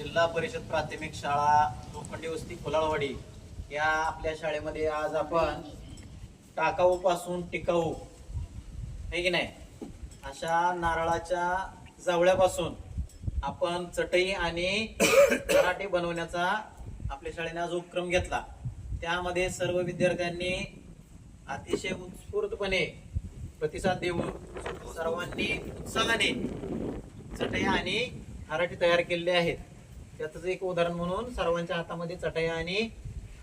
जिल्हा परिषद प्राथमिक शाळा लोखंडी वस्ती कोलाळवाडी या आपल्या शाळेमध्ये आज आपण टाकाऊ पासून टिकाऊ आहे की नाही? अशा नारळाच्या जावळ्यापासून आपण चटई आणि पराठे बनवण्याचा आपल्या शाळेने आज उपक्रम घेतला. त्यामध्ये सर्व विद्यार्थ्यांनी अतिशय उत्स्फूर्तपणे प्रतिसाद देऊन सर्वांनी उत्साहाने चटई आणि हराठी तयार केलेले आहेत. त्याच एक उदाहरण म्हणून सर्वांच्या हातामध्ये चटया आणि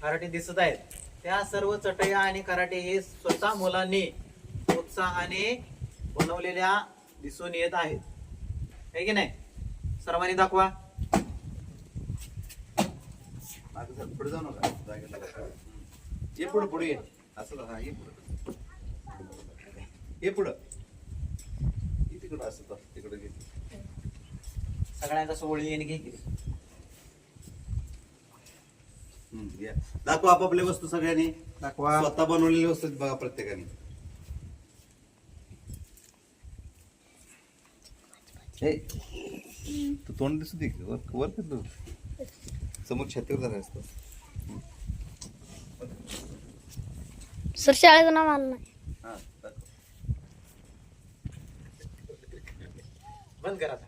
कराटे दिसत आहेत. त्या सर्व चटया आणि कराटे हे स्वतः मुलांनी उत्साहाने बनवलेल्या दिसून येत आहेत. आहे की नाही? सर्वांनी दाखवा. पुढे जाऊ नका. ये पुढे पुढे असं हा ये पुढे. ये पुढं. ये तिकडं असं तिकडं घे सगळ्यांचा सोहळी येणे घे दाखवा आपापल्या वस्तू सगळ्यांनी. दाखवा. स्वतः बनवलेली वस्तू बघा प्रत्येकाने. हे, तू तोंड दिसू दे वर वर कर तू. समोर छातीवर जरा असतं. सर शाळेचं नाव आलं नाही. हा दाखव. बंद करा आता.